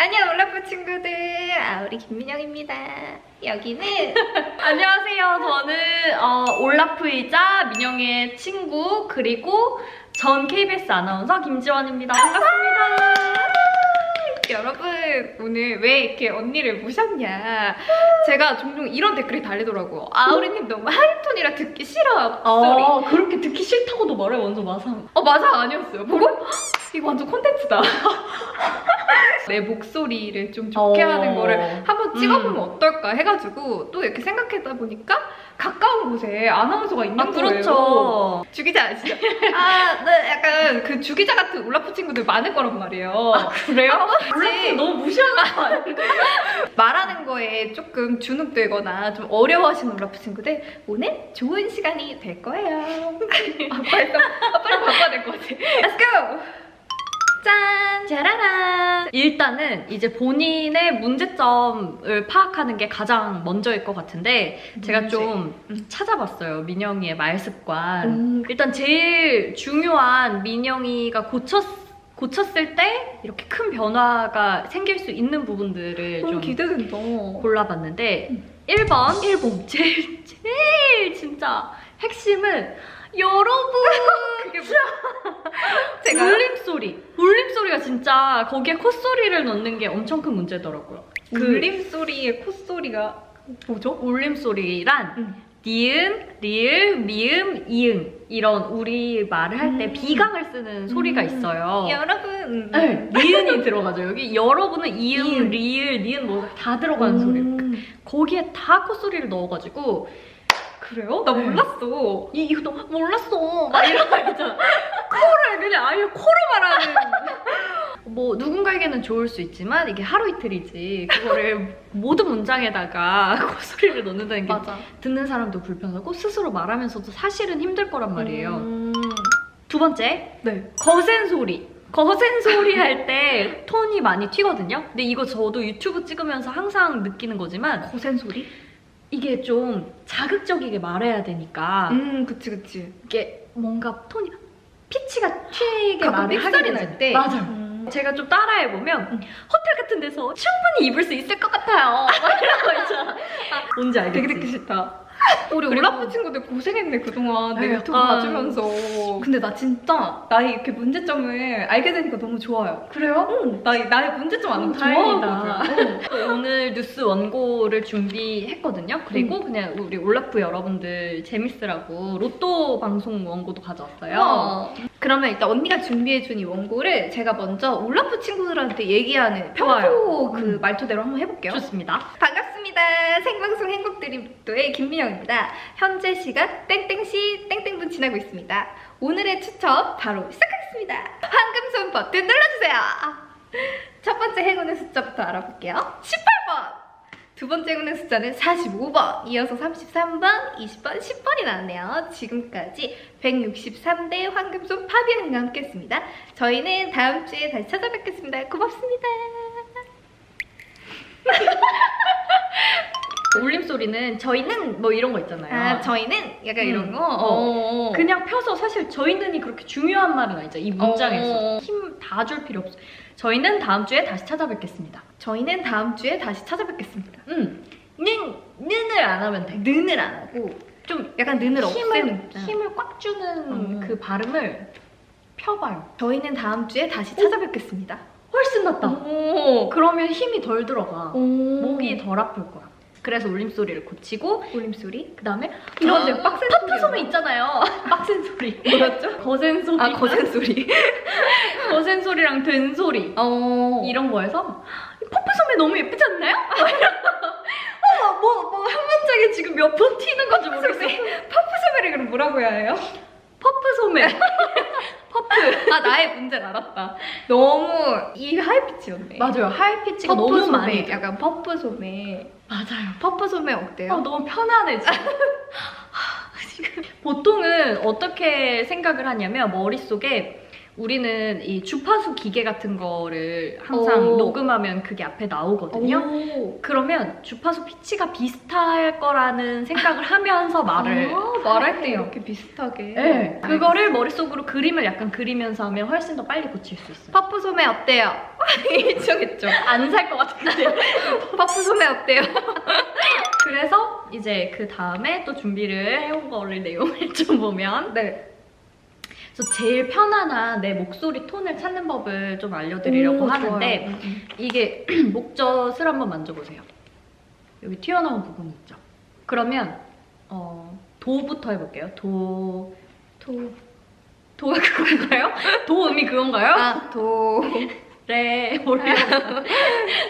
안녕 올라프 친구들. 아 우리 김민영입니다. 여기는 안녕하세요. 저는 어, 올라프이자 민영의 친구 그리고 전 KBS 아나운서 김지원입니다. 반갑습니다. 여러분 오늘 왜 이렇게 언니를 모셨냐? 제가 종종 이런 댓글이 달리더라고요. 아우리님 너무 하이톤이라 듣기 싫어 목소리 어, 그렇게 듣기 싫다고도 말해 먼저 마상. 어 맞아 아니었어요. 보고? 헉, 이거 완전 콘텐츠다 내 목소리를 좀 좋게 어. 하는 거를 한번 찍어보면 음. 어떨까 해가지고 또 이렇게 생각하다 보니까 가까운 곳에 아나운서가 있는 아 거예요 그렇죠. 주기자 아시죠? 아, 네, 약간 그 주기자 같은 올라프 친구들 많을 거란 말이에요. 그래요? 혹시 너무 무시하는 거 아니야? 말하는 거에 조금 주눅들거나 좀 어려워하시는 올라프 친구들 오늘 좋은 시간이 될 거예요. 아, 아, 빨리 바꿔야 될 것 같아. Let's go! 짠! 짜라란. 일단은 이제 본인의 문제점을 파악하는 게 가장 먼저일 것 같은데 제가 문제. 좀 음. 찾아봤어요. 민영이의 말 습관. 음, 일단 제일 중요한 민영이가 고쳤, 고쳤을 때 이렇게 큰 변화가 생길 수 있는 부분들을 좀 기대된다. 골라봤는데 음. 1번 1번 제일 제일 진짜 핵심은 여러분 그게 뭐야? 제가 울림소리 울림소리가 진짜 거기에 콧소리를 넣는 게 엄청 큰 문제더라고요 그 울림 소리의 콧소리가 뭐죠? 울림소리란 음. 니은, 리을, 미음, 이응 이런 우리 말을 할 때 음. 비강을 쓰는 소리가 음. 있어요 여러분. 네, 니은이 들어가죠 여기 여러분은 이응, 이응. 리을, 니은 뭐 다 들어가는 소리 음. 거기에 다 콧소리를 넣어가지고 그래요? 나 네. 몰랐어. 이, 이거 너 몰랐어 막 이런 거 있잖아 코를 그냥 아예 코로 말하는 뭐 누군가에게는 좋을 수 있지만 이게 하루 이틀이지 그거를 모든 문장에다가 콧소리를 넣는다는 게 맞아. 듣는 사람도 불편하고 스스로 말하면서도 사실은 힘들 거란 말이에요 음. 두 번째 네. 거센 소리 거센 소리 할 때 톤이 많이 튀거든요 근데 이거 저도 유튜브 찍으면서 항상 느끼는 거지만 거센 소리? 이게 좀 자극적이게 말해야 되니까 음, 그치, 그치. 이게 뭔가 톤이 피치가 튀게 가끔 말을 하게 삑살이 되지. 날 때. 맞아요. 음. 제가 좀 따라해보면 음. 호텔 같은 데서 충분히 입을 수 있을 것 같아요. 막 이런 거 있잖아. 아, 뭔지 알겠지? 되게 듣기 싫다. 우리 올라프 친구들 고생했네, 그동안. 내 네, 유튜브 약간- 봐주면서. 근데 나 진짜 나의 이렇게 문제점을 알게 되니까 너무 좋아요. 그래요? 응, 나, 나의 문제점 아는 거 다행이다. 좋아하거든. 오늘 뉴스 원고를 준비했거든요. 그리고 그냥 우리 올라프 여러분들 재밌으라고 로또 방송 원고도 가져왔어요. 와. 그러면 일단 언니가 준비해준 이 원고를 제가 먼저 올라프 친구들한테 얘기하는 평소. 그 음. 말투대로 한번 해볼게요. 좋습니다. 반갑습니다. 생방송 행복드립도의 김민영입니다. 현재 시각 땡땡시 땡땡분 지나고 있습니다. 오늘의 추첨 바로 시작하겠습니다. 황금손 버튼 눌러주세요. 첫 번째 행운의 숫자부터 알아볼게요. 18번! 두 번째 행운의 숫자는 45번, 이어서 33번, 20번, 10번이 나왔네요. 지금까지 163대 황금손 파비앙과 함께했습니다. 저희는 다음 주에 다시 찾아뵙겠습니다. 고맙습니다. 울림 소리는 저희는 뭐 이런 거 있잖아요. 아, 저희는 약간 음. 이런 거? 어. 어. 그냥 펴서 사실 저희는이 그렇게 중요한 말은 아니죠. 이 문장에서 어. 힘다 줄 필요 없어요. 저희는 다음 주에 다시 찾아뵙겠습니다. 저희는 다음 주에 다시 찾아뵙겠습니다. 음, 는 는을 안 하면 돼. 는을 안 하고 좀 약간 는을 없애는 힘을 입장. 힘을 꽉 주는 어. 그 발음을 펴봐요. 저희는 다음 주에 다시 찾아뵙겠습니다. 훨씬 낫다. 오. 그러면 힘이 덜 들어가. 오. 목이 덜 아플 거야. 그래서 울림소리를 고치고 울림소리. 그 다음에 이런데 아, 빡센 퍼프 소리가 소리 있잖아요. 빡센 소리. 뭐였죠? 거센 소리. 아 거센 소리. 거센 소리랑 된 소리. 어. 이런 거에서 퍼프 소매 너무 예쁘지 않나요? 어, 뭐, 뭐, 한 문장에 지금 몇 번 튀는 건지 모르겠어. 퍼프 소매를 그럼 뭐라고 해야 해요? 퍼프 소매. 퍼프. 아 나의 문제를 알았다. 너무 이 하이피치였네. 맞아요. 하이 피치가 퍼프 너무 소매. 많이. 약간 퍼프 소매. 맞아요. 퍼프 소매 어때요? 어, 너무 지금. 지금. 보통은 어떻게 생각을 하냐면, 머릿속에 우리는 이 주파수 기계 같은 거를 항상 오. 녹음하면 그게 앞에 나오거든요. 오. 그러면 주파수 피치가 비슷할 거라는 생각을 하면서 말을 아, 말할 때 이렇게 비슷하게. 네, 그거를 머릿속으로 그림을 약간 그리면서 하면 훨씬 더 빨리 고칠 수 있어요. 파프 소매 어때요? 이쪽했죠. 안 살 것 같은데요. 파프 소매 어때요? 그래서 이제 그 다음에 또 준비를 해온 거를 내용을 좀 보면 네. 그래서 제일 편안한 내 목소리 톤을 찾는 법을 좀 알려드리려고 오, 하는데 좋아요. 음, 음. 이게 목젖을 한번 만져보세요. 여기 튀어나온 부분 있죠? 그러면 어, 도부터 해볼게요. 도... 도. 도가 그건가요? 도음이 그건가요? 아, 도. 레, 올레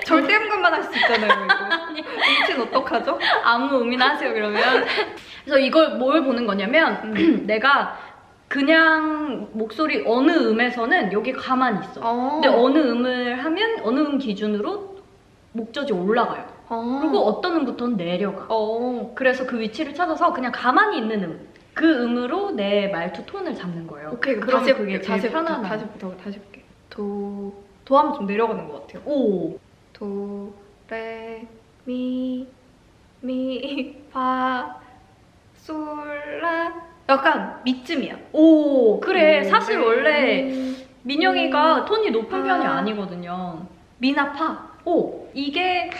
절대 음감만 할 수 있잖아요, 이거. 음치는 어떡하죠? 아무 의미나 하세요 그러면 그래서 이걸 뭘 보는 거냐면 음. 내가 그냥 목소리 어느 음에서는 여기 가만히 있어 어. 근데 어느 음을 하면 어느 음 기준으로 목젖이 올라가요 어. 그리고 어떤 음부터는 내려가 어. 그래서 그 위치를 찾아서 그냥 가만히 있는 음. 그 음으로 내 말투 톤을 잡는 거예요. 오케이, 그럼 다시 그게. 제일 다시 편안한. 다시 부터 다시 볼게요. 도. 도 하면 좀 내려가는 것 같아요. 오. 도, 레, 미, 미, 파, 솔, 라. 약간 미쯤이야. 오. 그래. 도, 사실 레, 원래 미, 민영이가 톤이 높은 편이 아. 아니거든요. 미나 파. 오. 이게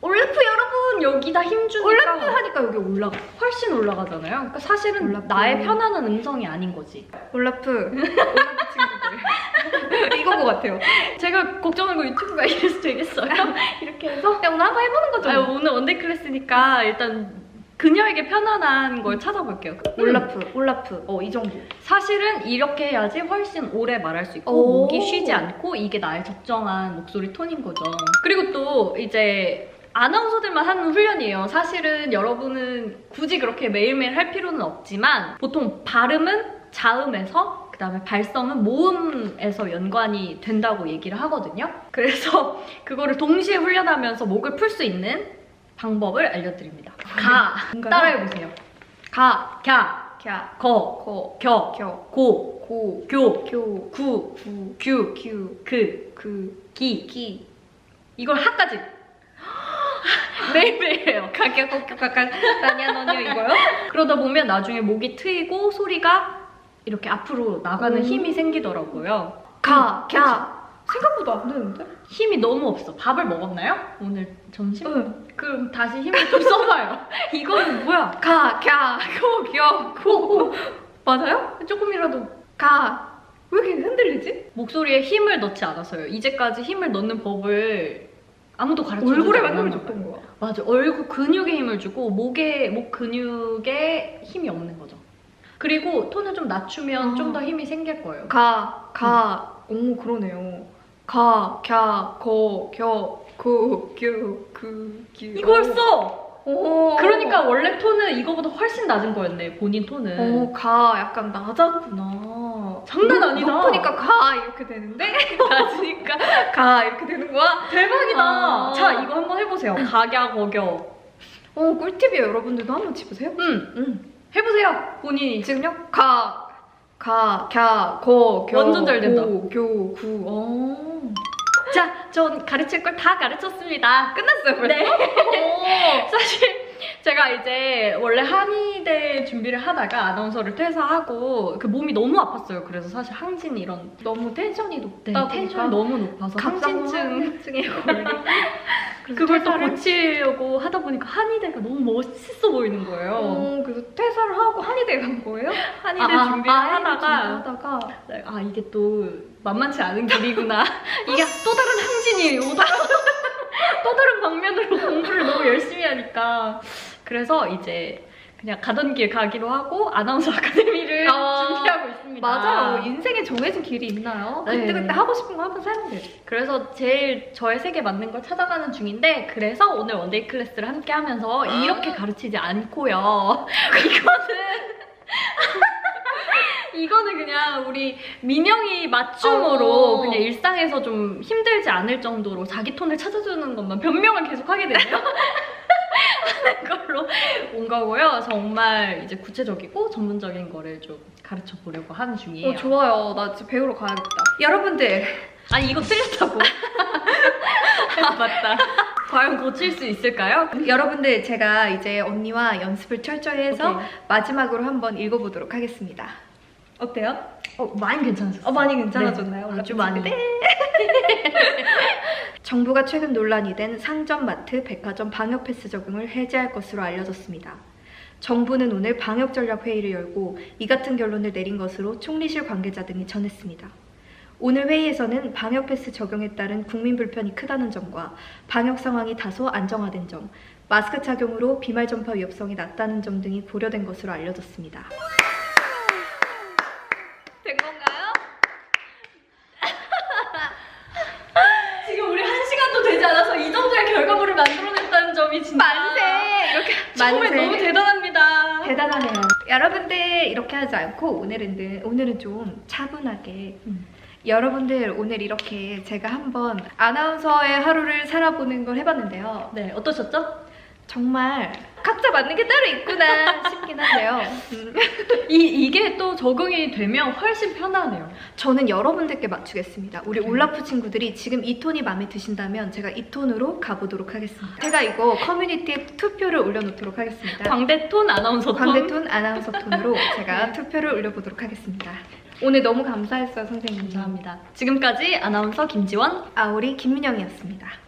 올레프 여러분 여기다 힘 주니까 올라프 하니까 여기 올라가. 훨씬 올라가잖아요. 그러니까 사실은 올라프. 나의 편안한 음성이 아닌 거지. 올라프. 올라프 친구들. 이건 것 같아요. 제가 걱정한 거 유튜브가 이래서 되겠어요? 이렇게 해서 그냥 오늘 한번 해보는 거죠. 아, 오늘 원데이 클래스니까 일단 그녀에게 편안한 걸 찾아볼게요. 올라프, 올라프. 어, 이 정도. 사실은 이렇게 해야지 훨씬 오래 말할 수 있고 오. 목이 쉬지 않고 이게 나의 적정한 목소리 톤인 거죠. 그리고 또 이제 아나운서들만 하는 훈련이에요. 사실은 여러분은 굳이 그렇게 매일매일 할 필요는 없지만 보통 발음은 자음에서 그 다음에 발성은 모음에서 연관이 된다고 얘기를 하거든요. 그래서 그거를 동시에 훈련하면서 목을 풀 수 있는 방법을 알려드립니다. 가 따라해보세요. 가, 갸, 갸, 거, 거, 겨, 겨, 고, 고, 교, 교, 구, 구, 규, 규, 그, 그, 기. 기. 이걸 하까지. 매일매일 해요. 가격, 가격, 가격, 나냐, 너냐, 이거요? 그러다 보면 나중에 목이 트이고 소리가 이렇게 앞으로 나가는 오. 힘이 생기더라고요. 가, 음, 갸. 생각보다 안 되는데? 힘이 너무 없어. 밥을 먹었나요? 오늘 점심? 응. 그럼 다시 힘을 좀 써봐요. 이거는 뭐야? 가, 갸, 고, 겨, 고. 맞아요? 조금이라도 가. 왜 이렇게 흔들리지? 목소리에 힘을 넣지 않았어요. 이제까지 힘을 넣는 법을 아무도 가르쳐 주지 얼굴에만 힘을. 줬던 거야. 맞아. 얼굴 근육에 힘을 주고 목에 목 근육에 힘이 없는 거죠. 그리고 톤을 좀 낮추면 아. 좀더 힘이 생길 거예요. 가, 가. 오, 그러네요. 가, 갸, 거, 겨, 고, 규, 그, 규. 써. 오. 그러니까 원래 톤은 이거보다 훨씬 낮은 거였네. 본인 톤은. 어, 가, 약간 낮았구나. 장난 아니다. 높으니까 가, 이렇게 되는데, 낮으니까 가, 이렇게 되는 거야. 대박이다. 아. 자, 이거 한번 해보세요. 각야 거겨. 어, 꿀팁이에요. 여러분들도 한번 집으세요. 음, 응. 해보세요. 본인이. 지금요? 가, 가, 갸, 거, 겨, 완전 잘 된다. 고, 교, 구. 어. 자, 전 가르칠 걸 다 가르쳤습니다. 끝났어요, 벌써? 네. 오. 사실 제가 이제 원래 한의대 준비를 하다가 아나운서를 퇴사하고 그 몸이 너무 아팠어요. 그래서 사실 항진 이런 너무 텐션이 네, 높다 텐션이 너무 높아서 항진증 항진증에 걸려. 그걸 또 퇴사를- 고치려고 하다 보니까 한의대가 너무 멋있어 보이는 거예요. 어, 그래서 퇴사를 하고 한의대 간 거예요? 한의대 아, 준비를 아, 하다가 하다가 아 이게 또 만만치 않은 길이구나. 이게 또 다른 항진이 오다 또 다른 방면으로 공부를 너무 열심히 하니까 그래서 이제 그냥 가던 길 가기로 하고 아나운서 아카데미를 아, 준비하고 있습니다. 맞아요. 인생에 정해진 길이 있나요? 네. 그때 그때 하고 싶은 거 하면서 하면 돼. 그래서 제일 저의 세계 맞는 걸 찾아가는 중인데 그래서 오늘 원데이 클래스를 함께 하면서 이렇게 가르치지 않고요. 이거는 이거는 그냥 우리 민영이 맞춤으로 어. 그냥 일상에서 좀 힘들지 않을 정도로 자기 톤을 찾아주는 것만 변명을 계속 하게 되네요. 하는 걸로 온 거고요. 정말 이제 구체적이고 전문적인 거를 좀 가르쳐 보려고 하는 중이에요. 어, 좋아요. 나 진짜 배우러 가야겠다. 여러분들, 아니 이거 틀렸다고. 아 맞다. 과연 고칠 수 있을까요? 여러분들 제가 이제 언니와 연습을 철저히 해서 오케이. 마지막으로 한번 읽어보도록 하겠습니다. 어때요? 어, 많이 괜찮으셨어요. 어, 많이 괜찮아졌나요? 네, 아주 많이. 네. 정부가 최근 논란이 된 상점, 마트, 백화점 방역 패스 적용을 해제할 것으로 알려졌습니다. 정부는 오늘 방역 전략 회의를 열고 이 같은 결론을 내린 것으로 총리실 관계자 등이 전했습니다. 오늘 회의에서는 방역 패스 적용에 따른 국민 불편이 크다는 점과 방역 상황이 다소 안정화된 점, 마스크 착용으로 비말 전파 위협성이 낮다는 점 등이 고려된 것으로 알려졌습니다. 된 건가요? 지금 우리 한 시간도 되지 않아서 이 정도의 결과물을 만들어냈다는 점이 진짜 만세! 이렇게 정말. 너무 대단합니다. 대단하네요. 여러분들 이렇게 하지 않고 오늘은 오늘은 좀 차분하게 음. 여러분들 오늘 이렇게 제가 한번 아나운서의 하루를 살아보는 걸 해봤는데요. 네, 어떠셨죠? 정말 각자 맞는 게 따로 있구나 싶긴 한데요. 음, 이 이게 또 적응이 되면 훨씬 편하네요. 저는 여러분들께 맞추겠습니다. 우리 네. 올라프 친구들이 지금 이 톤이 마음에 드신다면 제가 이 톤으로 가보도록 하겠습니다. 제가 이거 커뮤니티에 투표를 올려놓도록 하겠습니다. 광대톤 아나운서 톤. 광대톤 아나운서 톤으로 제가 투표를 올려보도록 하겠습니다. 오늘 너무 감사했어요, 선생님. 감사합니다. 지금까지 아나운서 김지원 아오리 김민영이었습니다.